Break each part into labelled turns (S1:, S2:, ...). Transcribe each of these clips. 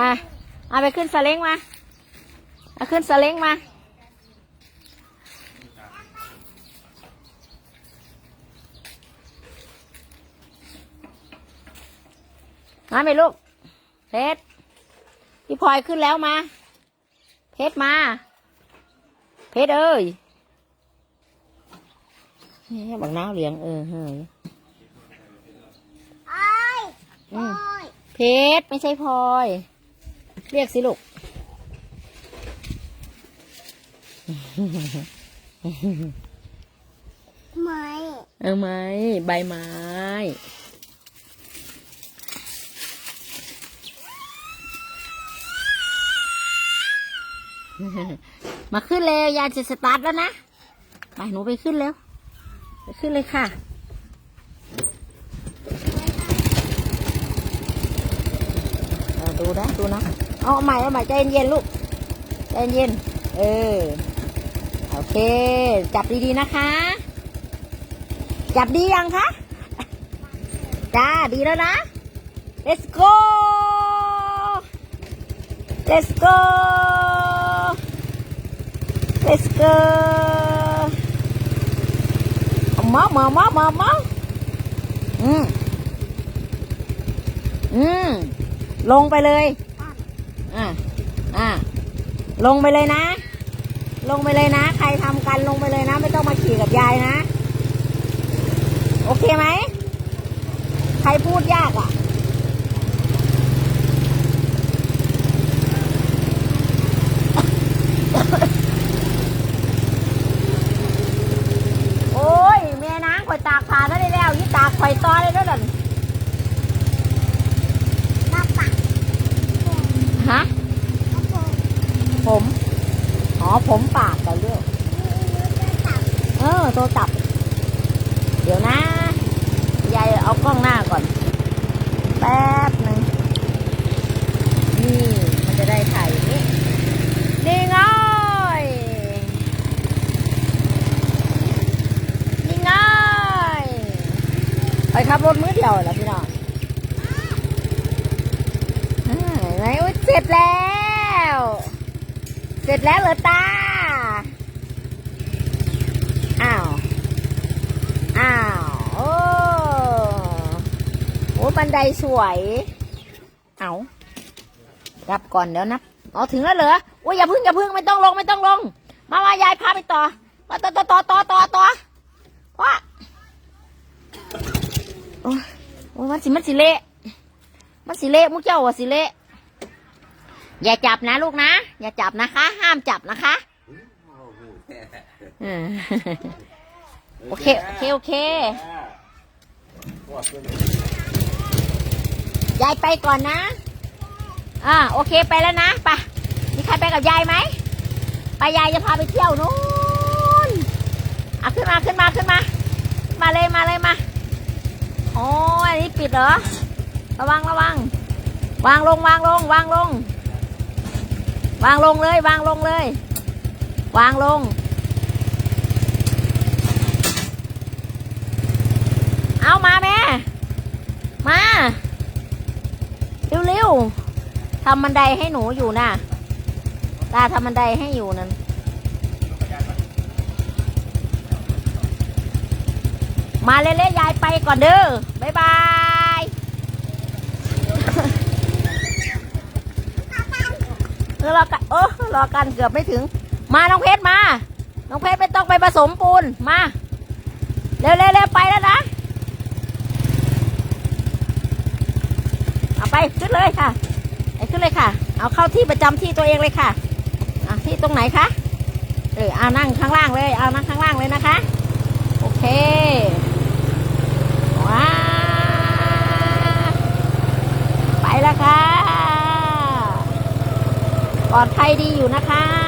S1: อะเอาไปขึ้นสเล้งมาเอาขึ้นสเล้งมามาไหมลูกเพชรพี่พลอยขึ้นแล้วมา เพชรมา เพชรเอ้ยนี่บักน้าวเหลียงเออเฮ้ย
S2: ไอ้
S1: อืม
S2: โอ้ย
S1: เพชรไม่ใช่พลอย เรียกสิลูก
S2: ไม่
S1: เออไม้ใบไม้ มาขึ้นเร็วยายจะสตาร์ทแล้วนะ ไปหนูไปขึ้นเร็วไปขึ้นเลยค่ะเออดูนะดูนะ เอาใหม่เอาใหม่ใจเย็นๆลูกใจเย็นเออโอเค จับดีๆนะคะ จับดียังคะจ้าดีแล้วนะ let's go let's go let's go มามามามามาอืมอืมลงไปเลย อ่าอ่าลงไปเลยนะ ลงไปเลยนะ ใครทำกันลงไปเลยนะ ไม่ต้องมาขี่กับยายนะ โอเคไหม ใครพูดยากอะอ้ยแม่นางข่อยตากผ้าได้แล้วยี่ตากข่อยต่อได้แล้วนั่น
S2: มาปะ
S1: ฮะ
S2: มาปะ
S1: ผมอ๋อผมปากกันเรื่องเออโทรศัพท์เดี๋ยวนะยายเอากล้องหน้าก่อน แป๊บหนึ่งนี่มันจะได้ถ่ายอย่างนี้นี่ไงนี่ไงไปขับรถมือเดียวเหรอพี่น้องอ่าเห็นไหมเสร็จแล้ว ร็จแล้วเหรอตา อ้าว อ้าว โอ้โหบันไดสวย เอารับก่อนเดี๋ยวนับอ๋อถึงแล้วเหรอโอ้ยอย่าพึ่งอย่าพึ่งไม่ต้องลงไม่ต้องลง มามายายพาไปต่อมาต่อต่อต่อต่อต่อต่อว่าโอ้โอ้ยมันสิมันสิเละมันสิเละมุกเจ้าว่าสิเละ อย่าจับนะลูกนะ อย่าจับนะคะ ห้ามจับนะคะอืมโอเค โอเค โอเค ยายไปก่อนนะ อ่า โอเคไปแล้วนะไปมีใครไปกับยายไหม ไปยายจะพาไปเที่ยวนู้นอะขึ้นมาขึ้นมาขึ้นมา มาเลยมาเลยมาโอ้ยอันนี้ปิดเหรอ ระวังระวัง วางลงวางลง วางลง วางลงเลยวางลงเลย วางลง เอามาแม่ มาเร็วๆทำบันไดให้หนูอยู่น่ะ ตาทำบันไดให้อยู่นั่นมาเล่ๆยายไปก่อนเด้อบ๊ายบาย เออรอกันเออรอกันเกือบไม่ถึง มาน้องเพชรมา น้องเพชรไม่ต้องไปผสมปูนมาเร็วๆเร็วไปแล้วนะเอาไปขึ้นเลยค่ะไปขึ้นเลยค่ะ เอาเข้าที่ประจำที่ตัวเองเลยค่ะอะที่ตรงไหนคะเออเอานั่งข้างล่างเลยเอานั่งข้างล่างเลยนะคะ โอเคว้าไปแล้วค่ะ ปลอ ดภัยดีอยู่นะคะ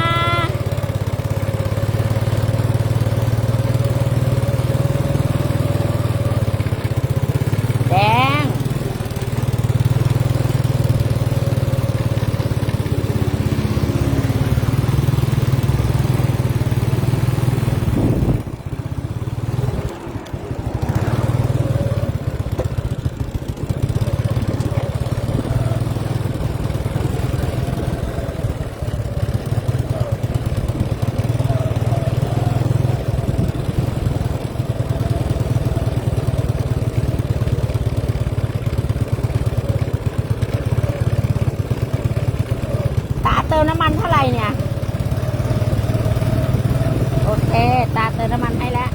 S1: เค ตาเติมน้ำมันให้แล้ว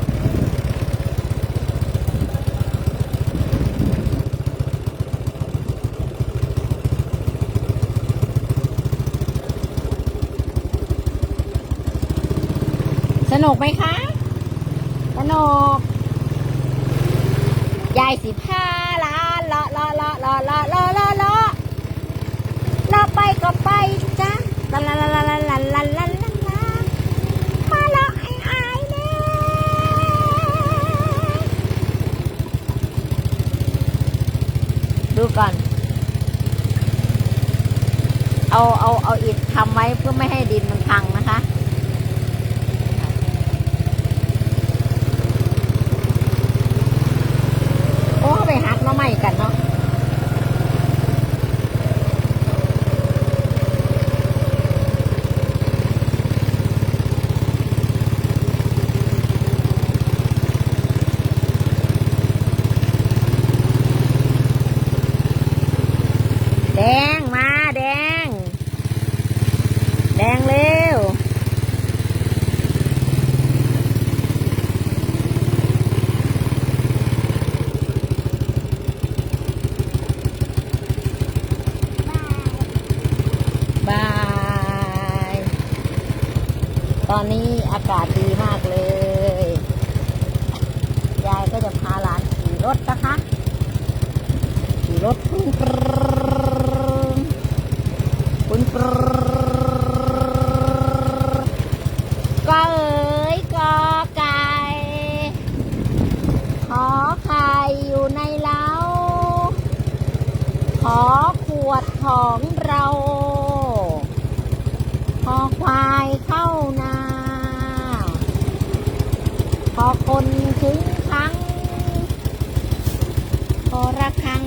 S1: สนุกไหมคะ สนุก ยายสิบห้าล้านเลาะเลาะเลาะเลาะเลาะเลาะเลาะเลาะไปก็ไปจ้าลาลาลาลาลาลา เอาอิฐทำไว้เพื่อไม่ให้ดิ แรงแล้วบาย ตอนนี้อากาศดีมากเลย ยายก็จะพาหลานขี่รถนะคะ ขี่รถ วดของเราคอควายเข้านาพอคนถึงครั้งพอระครัง